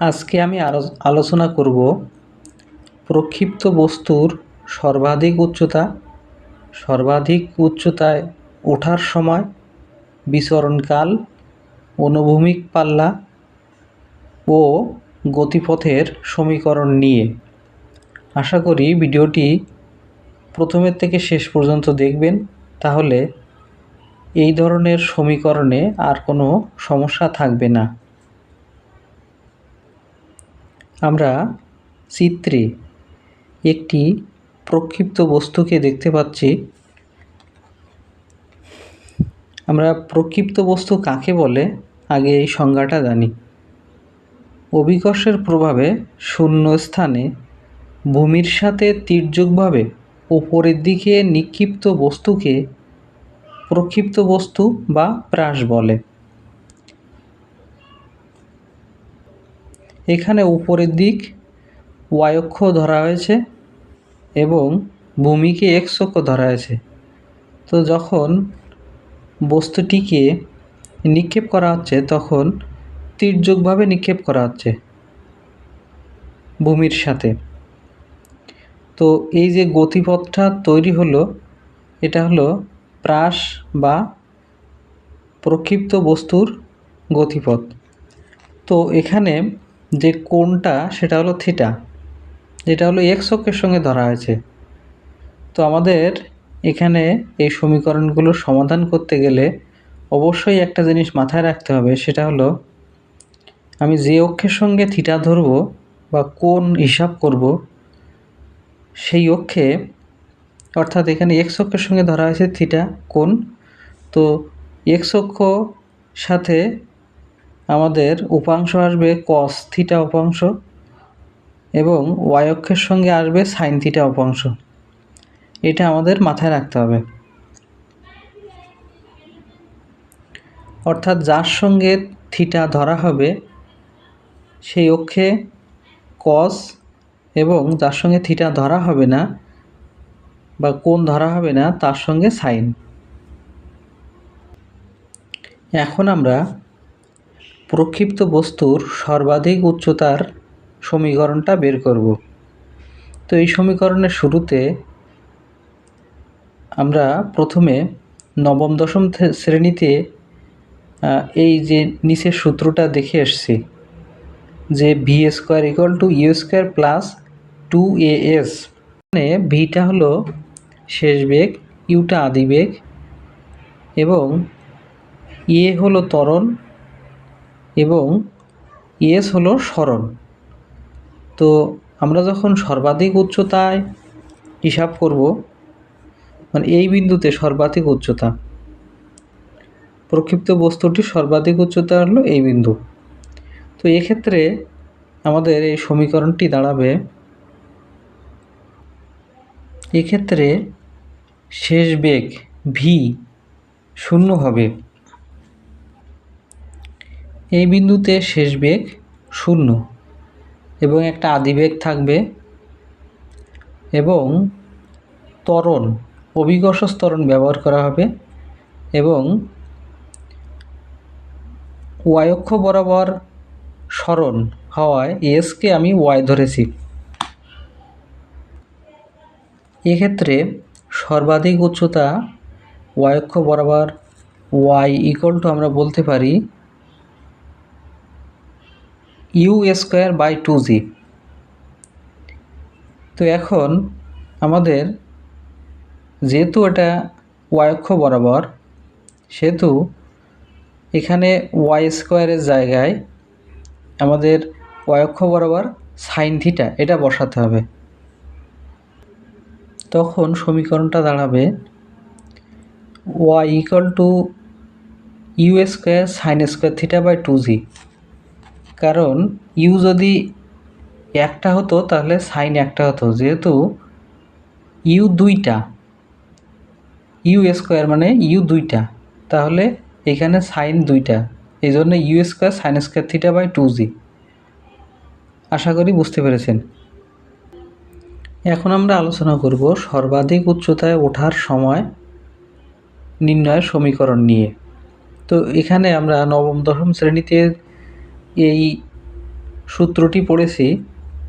আজকে আমি আলো- আলোচনা করব প্রক্ষিপ্ত বস্তুর সর্বাধিক উচ্চতা, সর্বাধিক উচ্চতায় ওঠার সময়, বিচরণকাল, অনুভূমিক পাল্লা ও গতিপথের সমীকরণ নিয়ে। আশা করি ভিডিওটি প্রথমের থেকে শেষ পর্যন্ত দেখবেন, তাহলে এই ধরনের সমীকরণে আর কোনো সমস্যা থাকবে না। আমরা চিত্রে একটি প্রক্ষিপ্ত বস্তুকে দেখতে পাচ্ছি। আমরা প্রক্ষিপ্ত বস্তু কাকে বলে? আগে এই সংজ্ঞাটা জানি। অভিকর্ষের প্রভাবে শূন্য স্থানে ভূমির সাথে তির্যকভাবে উপরের দিকে নিক্ষিপ্ত বস্তুকে প্রক্ষিপ্ত বস্তু বা প্রাস বলে। এখানে উপরের দিক ওয়াই অক্ষ ধরা হয়েছে এবং ভূমিকে এক্স অক্ষ ধরা হয়েছে। তো যখন বস্তুটিকে নিক্ষেপ করা হচ্ছে, তখন তির্যকভাবে নিক্ষেপ করা হচ্ছে ভূমির সাথে। তো এই যে গতিপথটা তৈরি হলো, এটা হলো প্রাস বা প্রক্ষিপ্ত বস্তুর গতিপথ। তো এখানে যে কোণটা, সেটা হলো থিটা, যেটা হলো এক্স অক্ষের সঙ্গে ধরা হয়েছে। তো আমাদের এখানে এই সমীকরণগুলোর সমাধান করতে গেলে অবশ্যই একটা জিনিস মাথায় রাখতে হবে, সেটা হলো আমি যে অক্ষের সঙ্গে থিটা ধরবো বা কোন হিসাব করব, সেই অক্ষে, অর্থাৎ এখানে এক্স অক্ষের সঙ্গে ধরা হয়েছে থিটা কোন তো এক্স অক্ষ সাথে আমাদের উপাংশ আসবে কস থিটা উপাংশ এবং ওয়াই অক্ষের সঙ্গে আসবে সাইন থিটা উপাংশ। এটা আমাদের মাথায় রাখতে হবে। অর্থাৎ যার সঙ্গে থিটা ধরা হবে, সেই অক্ষে কস এবং যার সঙ্গে থিটা ধরা হবে না বা কোন ধরা হবে না, তার সঙ্গে সাইন এখন আমরা প্রক্ষিপ্ত বস্তুর সর্বাধিক উচ্চতার সমীকরণটা বের করব। তো এই সমীকরণের শুরুতে আমরা প্রথমে নবম, দশম শ্রেণীতে এই যে নিচের সূত্রটা দেখে এসছি যে V square equal to U square plus two A S. মানে ভিটা হলো শেষ বেগ, ইউটা আদি বেগ এবং এ হলো ত্বরণ এবং এস হলো সরণ তো আমরা যখন সর্বাধিক উচ্চতায় হিসাব করব মানে এই বিন্দুতে সর্বাধিক উচ্চতা, প্রক্ষিপ্ত বস্তুটির সর্বাধিক উচ্চতা হলো এই বিন্দু। তো এক্ষেত্রে আমাদের এই সমীকরণটি দাঁড়াবে। এক্ষেত্রে শেষ বেগ ভি শূন্য হবে। এই বিন্দুতে শেষ বেগ শূন্য এবং একটা আদিবেগ থাকবে এবং ত্বরণ, অভিকর্ষ ত্বরণ ব্যবহার করা হবে এবং অক্ষ বরাবর সরণ হওয়ায় এসকে আমি ওয়াই ধরেছি। এক্ষেত্রে সর্বাধিক উচ্চতা অক্ষ বরাবর ওয়াই ইকুয়াল টু আমরা বলতে পারি u square by two g তো এখন আমাদের যেহেতু এটা অক্ষ বরাবর, সেহেতু এখানে ওয়াই স্কোয়ারের জায়গায় আমাদের অক্ষ বরাবর সাইন থিটা এটা বসাতে হবে। তখন সমীকরণটা দাঁড়াবে y equal to u square sine square theta by two g কারণ ইউ যদি একটা হতো তাহলে সাইন একটা হতো, যেহেতু ইউ দুইটা, ইউ স্কোয়ার মানে ইউ দুইটা, তাহলে এখানে সাইন দুইটা এই জন্য u square sine square theta by two g. আশা করি বুঝতে পেরেছেন। এখন আমরা আলোচনা করব সর্বাধিক উচ্চতায় ওঠার সময় নির্ণয়ের সমীকরণ নিয়ে। তো এখানে আমরা নবম, দশম শ্রেণীতে এই সূত্রটি পড়েছি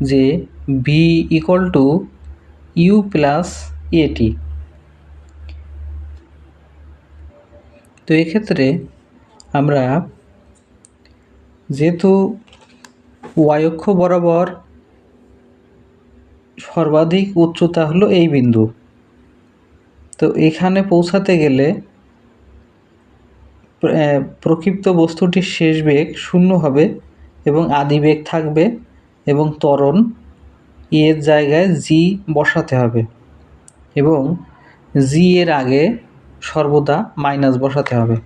যে v equal to u plus a t তো এক্ষেত্রে আমরা যেহেতু ওয়াইক্ষ বরাবর সর্বাধিক উচ্চতা হলো এই বিন্দু, তো এখানে পৌঁছাতে গেলে প্রক্ষিপ্ত বস্তুটির শেষ বেগ শূন্য হবে এবং আদি বেগ থাকবে এবং ত্বরণ এর জায়গায় জি বসাতে হবে এবং জি এর আগে সর্বদা মাইনাস বসাতে হবে।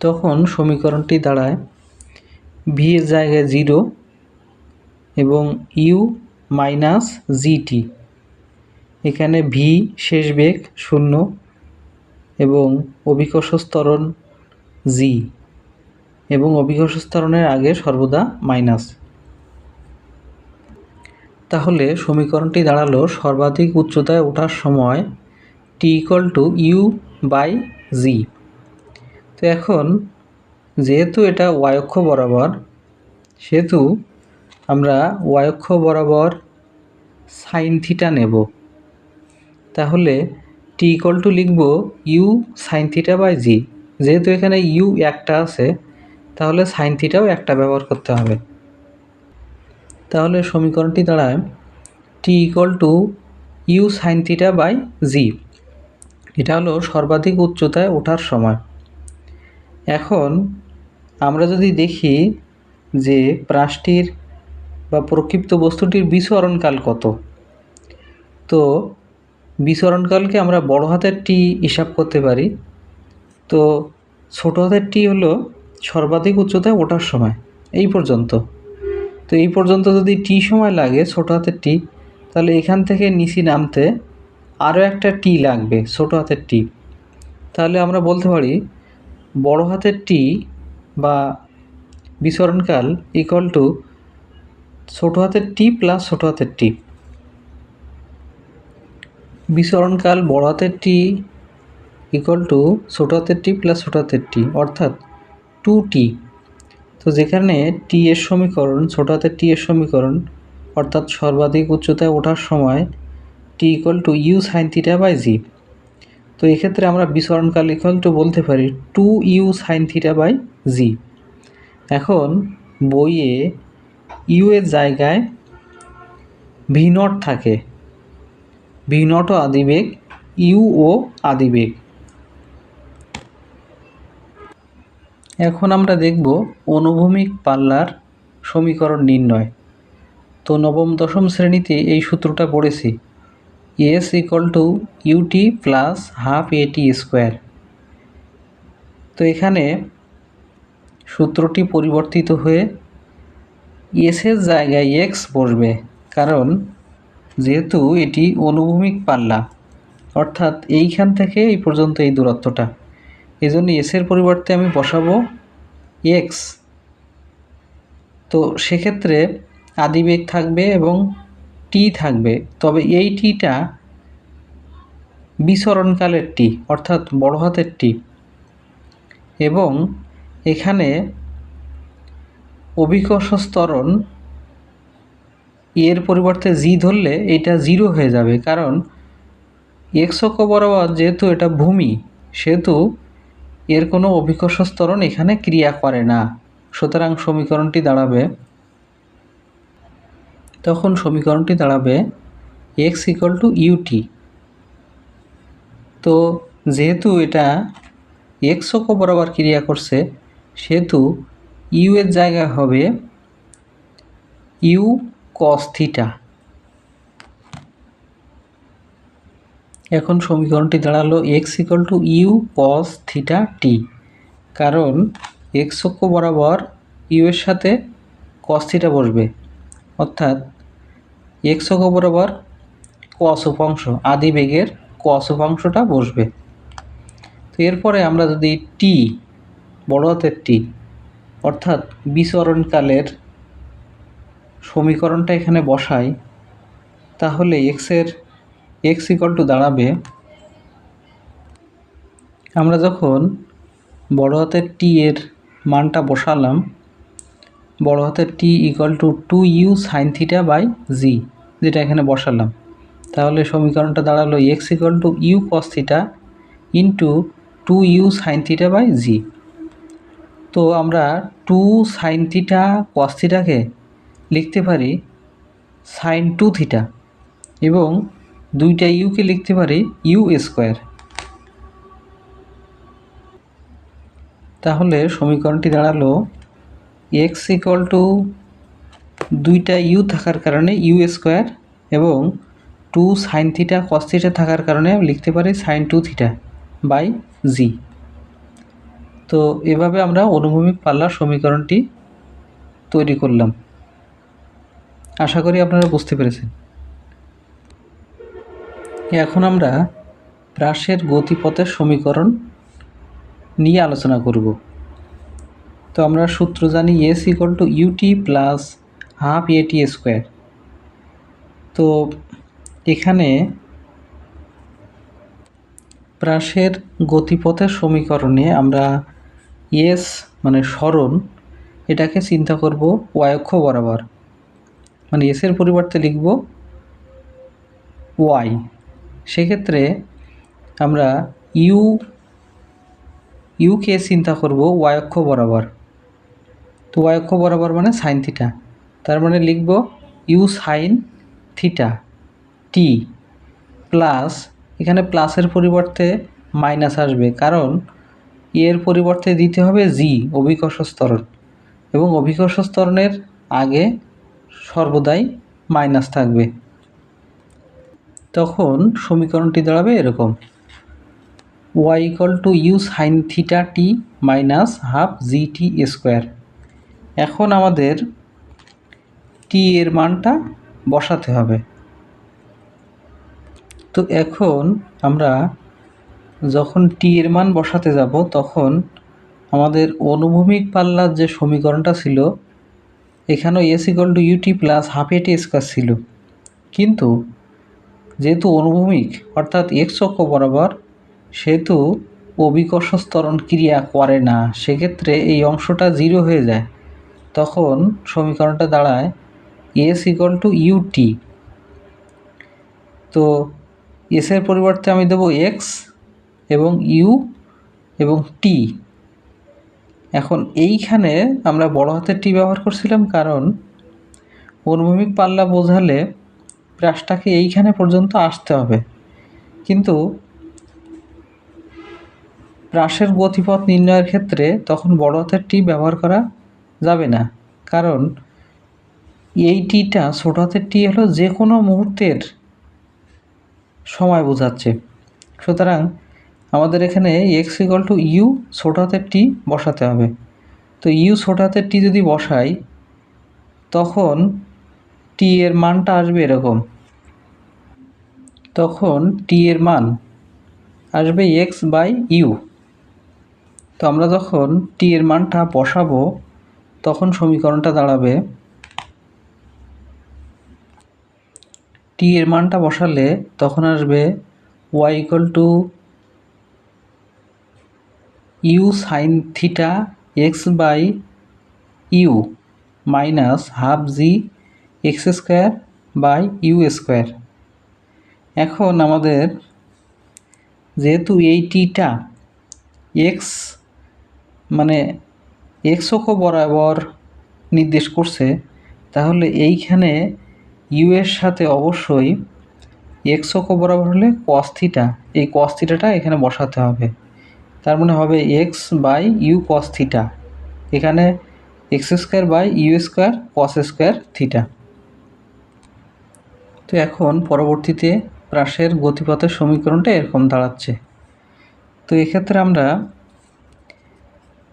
তখন সমীকরণটি দাঁড়ায় ভি এর জায়গায় জিরো এবং ইউ মাইনাস জিটি এখানে ভি শেষ বেগ শূন্য এবং অভিকর্ষ জি এবং অভিকর্ষ স্তরণের আগে সর্বদা মাইনাস। তাহলে সমীকরণটি দাঁড়াল সর্বাধিক উচ্চতায় ওঠার সময় t equal to u by g তো এখন যেহেতু এটা ওয়ায়ক্ষ বরাবর, সেহেতু আমরা ওয়ায়ক্ষ বরাবর সাইন থিটা নেব। তাহলে টি ইকল টু লিখব u sine theta by g যেহেতু এখানে ইউ একটা আছে, তাহলে সাইন থিটাও একটা ব্যবহার করতে হবে। তাহলে সমীকরণটি দাঁড়ায় t equal to u sine theta by g এটা হলো সর্বাধিক উচ্চতায় ওঠার সময়। এখন আমরা যদি দেখি যে প্রাসটির বা প্রক্ষিপ্ত বস্তুটির বিস্মরণকাল কত, তো বিস্মরণকালকে আমরা বড় হাতের টি হিসাব করতে পারি। তো ছোট হাতের টি হলো সর্বাধিক উচ্চতায় ওঠার সময়, এই পর্যন্ত। তো এই পর্যন্ত যদি টি সময় লাগে ছোট হাতের টি, তাহলে এখান থেকে নিচি নামতে আরও একটা টি লাগবে, ছোট হাতের টি। তাহলে আমরা বলতে পারি বড় হাতের টি বা বিচরণকাল ইকুয়াল টু ছোটো হাতের টি প্লাস ছোটো হাতের টি। বিচরণকাল বড় হাতের টি ইকুয়াল টু ছোটো হাতের টি প্লাস ছোটো হাতের টি, অর্থাৎ টু টি তো যেখানে টি এর সমীকরণ, ছোটো হাতের টি এর সমীকরণ, অর্থাৎ সর্বাধিক উচ্চতায় ওঠার সময় T equal to U sine theta by G তো এক্ষেত্রে আমরা বিচরণকাল ইকুয়াল টু বলতে পারি two U sine theta by G এখন বইয়ে ইউ এর জায়গায় ভি নট থাকে। ভি নট ও আদিবেগ, ইউ ও আদিবেগ। এখন আমরা দেখব অনুভূমিক পাল্লার সমীকরণ নির্ণয়। তো নবম, দশম শ্রেণীতে এই সূত্রটা পড়েছি। S equal to u t plus half a t square. তো এখানে সূত্রটি পরিবর্তিত হয়ে এসের জায়গায় এক্স বসবে, কারণ যেহেতু এটি অনুভূমিক পাল্লা, অর্থাৎ এইখান থেকে এই পর্যন্ত এই দূরত্বটা। এই জন্য এসের পরিবর্তে আমি বসাবো এক্স তো সেক্ষেত্রে আদিবেগ থাকবে এবং টি থাকবে, তবে এই টিটা বিচরণকালের টি অর্থাৎ বড় হাতের টি এবং এখানে অভিকর্ষ স্তরণ এর পরিবর্তে জি ধরলে এটা জিরো হয়ে যাবে, কারণ এক্স অক্ষ বরাবর যেহেতু এটা ভূমি, সেহেতু এর কোনো অভিকর্ষ স্তরণ এখানে ক্রিয়া করে না। সুতরাং সমীকরণটি দাঁড়াবে, তখন সমীকরণটি দাঁড়াবে এক্স ইকুয়াল টু ইউটি তো যেহেতু এটা এক্স অক্ষ বরাবর ক্রিয়া করছে, সেহেতু ইউ এর জায়গায় হবে ইউ কস থিটা এখন সমীকরণটি দাঁড়াল x equal to u cos theta t কারণ এক্স অক্ষ বরাবর ইউ এর সাথে কস থিটা বসবে। অর্থাৎ এক্স অক্ষ বরাবর কস উপাংশ, আদি বেগের কস উপাংশটা বসবে। তো এরপরে আমরা যদি টি বড় হাতের টি অর্থাৎ বিচরণকালের সমীকরণটা এখানে বসাই, তাহলে এক্সের এক্স ইকল টু দাঁড়াবে, আমরা যখন বড় হাতের টি এর মানটা বসালাম, বড় হাতের t equal to two u sine theta by g যেটা এখানে বসালাম, তাহলে সমীকরণটা দাঁড়াল x equal to u cos theta into two u sine theta by g তো আমরা টু সাইন থিটা কস লিখতে পারি সাইন টু থিটা এবং দুইটা ইউকে লিখতে পারি ইউ স্কোয়ার তাহলে সমীকরণটি দাঁড়াল এক্স ইকুয়াল টু দুইটা ইউ থাকার কারণে ইউ স্কোয়ার এবং two sine theta cos theta থাকার কারণে লিখতে পারি sine two theta by g তো এভাবে আমরা অনুভূমিক পাল্লার সমীকরণটি তৈরি করলাম। আশা করি আপনারা বুঝতে পেরেছেন। এখন আমরা প্রাসের গতিপথের সমীকরণ নিয়ে আলোচনা করব। তো আমরা সূত্র জানি s equal to u t plus half a t square তো এখানে প্রাসের গতিপথের সমীকরণে আমরা এস মানে সরণ এটাকে চিন্তা করব ওয়ায়ক্ষ বরাবর। মানে এসের পরিবর্তে লিখব ওয়াই সেক্ষেত্রে আমরা ইউ ইউকে চিন্তা করব ওয়ায়ক্ষ বরাবর। তো ওয়ায়ক্ষ বরাবর মানে সাইন থিটা তার মানে লিখব u sine theta t plus এখানে প্লাসের পরিবর্তে মাইনাস আসবে। কারণ এর পরিবর্তে দিতে হবে জি অভিকর্ষ স্তরণ এবং অভিকর্ষ স্তরণের আগে সর্বদাই মাইনাস থাকবে। তখন সমীকরণটি দাঁড়াবে এরকম। Y equal to u sine theta t minus half g t square এখন আমাদের টি এর মানটা বসাতে হবে। তো এখন আমরা যখন টি এর মান বসাতে যাব, তখন আমাদের অনুভূমিক পাল্লার যে সমীকরণটা ছিল এখানেও s equal to u t plus half a t square ছিল। কিন্তু যেহেতু অনুভূমিক, অর্থাৎ এক্স অক্ষ বরাবর সেহেতু অভিকর্ষ স্তরণ ক্রিয়া করে না, সেক্ষেত্রে এই অংশটা জিরো হয়ে যায়। তখন সমীকরণটা দাঁড়ায় এস ইকল টু ইউটি তো এসের পরিবর্তে আমি দেবো এক্স এবং ইউ এবং টি এখন এইখানে আমরা বড় হাতের টি ব্যবহার করছিলাম কারণ অনুভূমিক পাল্লা বোঝালে ব্রাশটাকে এইখানে পর্যন্ত আসতে হবে। কিন্তু প্রাসের গতিপথ নির্ণয়ের ক্ষেত্রে তখন বড় হাতের টি ব্যবহার করা যাবে না। কারণ এই টিটা ছোট হাতের টি হলো যে কোনো মুহূর্তের সময় বোঝাচ্ছে। সুতরাং আমাদের এখানে এক্স ইকাল টু ইউ ছোট হাতের টি বসাতে হবে। তো ইউ ছোট হাতের টি যদি বসাই, তখন টি এর মানটা আসবে এরকম। তখন টি এর মান আসবে এক্স বাই ইউ তো আমরা যখন টি এর মানটা বসাবো, তখন সমীকরণটা দাঁড়াবে। টি এর মানটা বসালে তখন আসবে y equal to u sine theta x by u minus half g x square by u square. এখন আমাদের যেহেতু এই টিটা এক্স মানে এক্স অক্ষ বরাবর নির্দেশ করছে, তাহলে এইখানে ইউ এর সাথে অবশ্যই এক্স অক্ষ বরাবর হলে কস থিটা, এই কস থিটাটা এখানে বসাতে হবে। তার মানে হবে x by u cos theta এখানে x square by u square cos square theta তো এখন পরবর্তীতে প্রাসের গতিপথের সমীকরণটা এরকম দাঁড়াচ্ছে। তো এক্ষেত্রে আমরা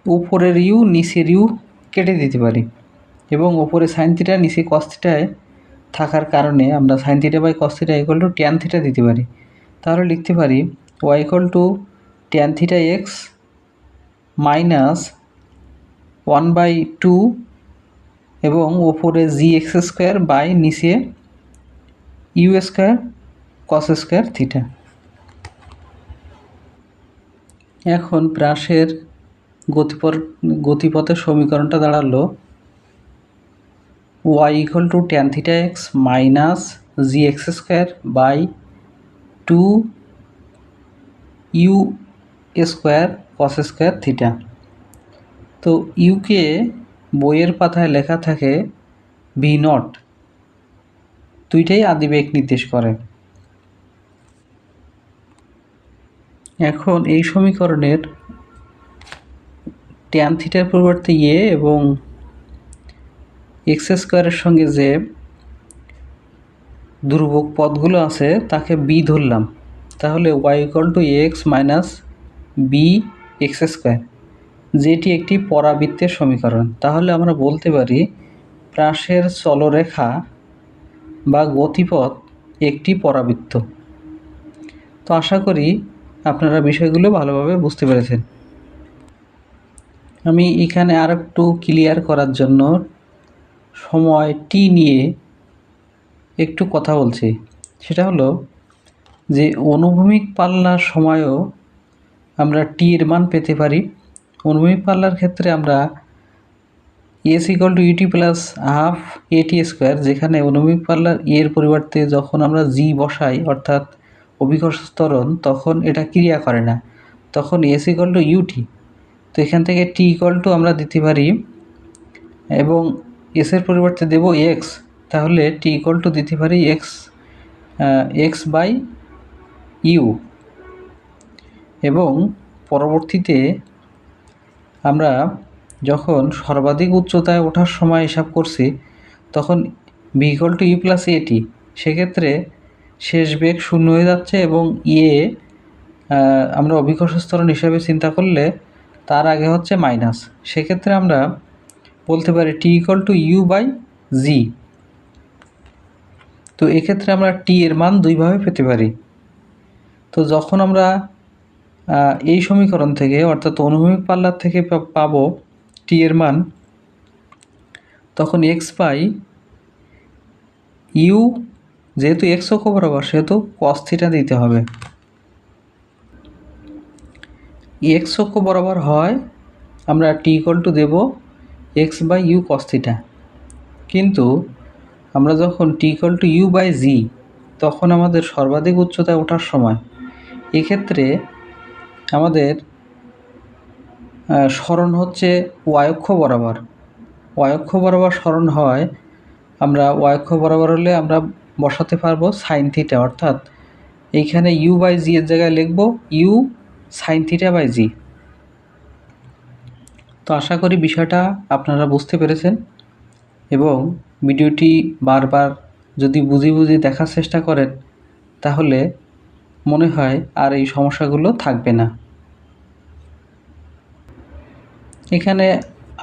উপরের ইউ নিচের ইউ কেটে দিতে পারি এবং ওপরে সাইন থিটা নিচে কস থিটায় থাকার কারণে আমরা sine theta by cos theta equal to tan theta দিতে পারি। তাহলে লিখতে পারি y to tan theta x minus one by two এবং ওপরে জি এক্স স্কোয়ার বাই নিচে u square cos square theta এখন প্রাসের গতিপথ গতিপথের সমীকরণটা দাঁড়াল। Y equal to tan theta x minus g x square by two u square cos square theta তো ইউকে বইয়ের পাতায় লেখা থাকে ভি নট দুইটাই আদিবেগ নির্দেশ করে। এখন এই সমীকরণের ট্যান থিটার পরিবর্তে ইয়ে এবং এক্স স্কোয়ারের সঙ্গে যে দুর্ভোগ পদগুলো আছে, তাকে বি ধরলাম। তাহলে y equal to x minus b x square যেটি একটি পরাবৃত্তের সমীকরণ। তাহলে আমরা বলতে পারি প্রাসের চলরেখা বা গতিপথ একটি পরাবৃত্ত। তো আশা করি আপনারা বিষয়গুলো ভালোভাবে বুঝতে পেরেছেন। আমি এখানে আর একটু ক্লিয়ার করার জন্য সময় টি নিয়ে একটু কথা বলছি। সেটা হলো যে অনুভূমিক পাল্লার সময়ও আমরা টি এর মান পেতে পারি। অনুভূমিক পাল্লার ক্ষেত্রে আমরা s equal to u t plus half a t square যেখানে অনুভূমিক পাল্লার এর পরিবর্তে যখন আমরা জি বসাই, অর্থাৎ অভিকর্ষ স্তরণ তখন এটা ক্রিয়া করে না। তখন এস ইকাল টু ইউটি তো এখান থেকে টি ইকাল টু আমরা দিতে পারি এবং এসের পরিবর্তে দেব এক্স তাহলে টি ইকাল টু দিতে পারি এক্স এক্স বাই ইউ এবং পরবর্তীতে আমরা যখন সর্বাধিক উচ্চতায় ওঠার সময় হিসাব করছি, তখন বিকল টু ইউ প্লাস এটি সেক্ষেত্রে শেষ বেগ শূন্য হয়ে যাচ্ছে এবং ইয়ে আমরা অভিকর্ষ স্তরণ হিসাবে চিন্তা করলে তার আগে হচ্ছে মাইনাস সেক্ষেত্রে আমরা বলতে পারি t equal to u by g তো এক্ষেত্রে আমরা টি এর মান দুইভাবে পেতে পারি। তো যখন আমরা এই সমীকরণ থেকে, অর্থাৎ অনুভূমিক পাল্লার থেকে পাবো টি এর মান, তখন এক্স পাই ইউ যেহেতু এক্স অক্ষ বরাবর, সেহেতু কস থিটা দিতে হবে। এক্স অক্ষ বরাবর হয়, আমরা টি equal to Dev x by u cos theta কিন্তু আমরা যখন t equal to u by g তখন আমাদের সর্বাধিক উচ্চতায় ওঠার সময়, এক্ষেত্রে আমাদের স্মরণ হচ্ছে ওয়ায়ক্ষ বরাবর। ওয়ায়ক্ষ বরাবর স্মরণ হয়, আমরা ওয়ায়ক্ষ বরাবর হলে আমরা বসাতে পারব সাইন থিটা অর্থাৎ এইখানে ইউ বাই জি এর জায়গায় লিখব u sine theta by g তো আশা করি বিষয়টা আপনারা বুঝতে পেরেছেন এবং ভিডিওটি বারবার যদি বুঝি বুঝি দেখার চেষ্টা করেন, তাহলে মনে হয় আর এই সমস্যাগুলো থাকবে না। এখানে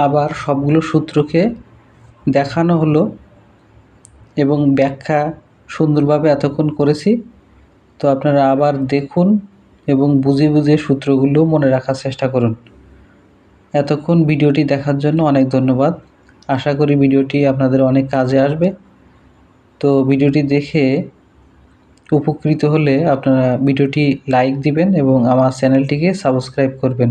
আবার সবগুলো সূত্রকে দেখানো হলো এবং ব্যাখ্যা সুন্দরভাবে এতক্ষণ করেছি। তো আপনারা আবার দেখুন এবং বুঝে বুঝে সূত্রগুলো মনে রাখার চেষ্টা করুন। এতক্ষণ ভিডিওটি দেখার জন্য অনেক ধন্যবাদ। আশা করি ভিডিওটি আপনাদের অনেক কাজে আসবে। তো ভিডিওটি দেখে উপকৃত হলে আপনারা ভিডিওটি লাইক দিবেন এবং আমার চ্যানেলটিকে সাবস্ক্রাইব করবেন।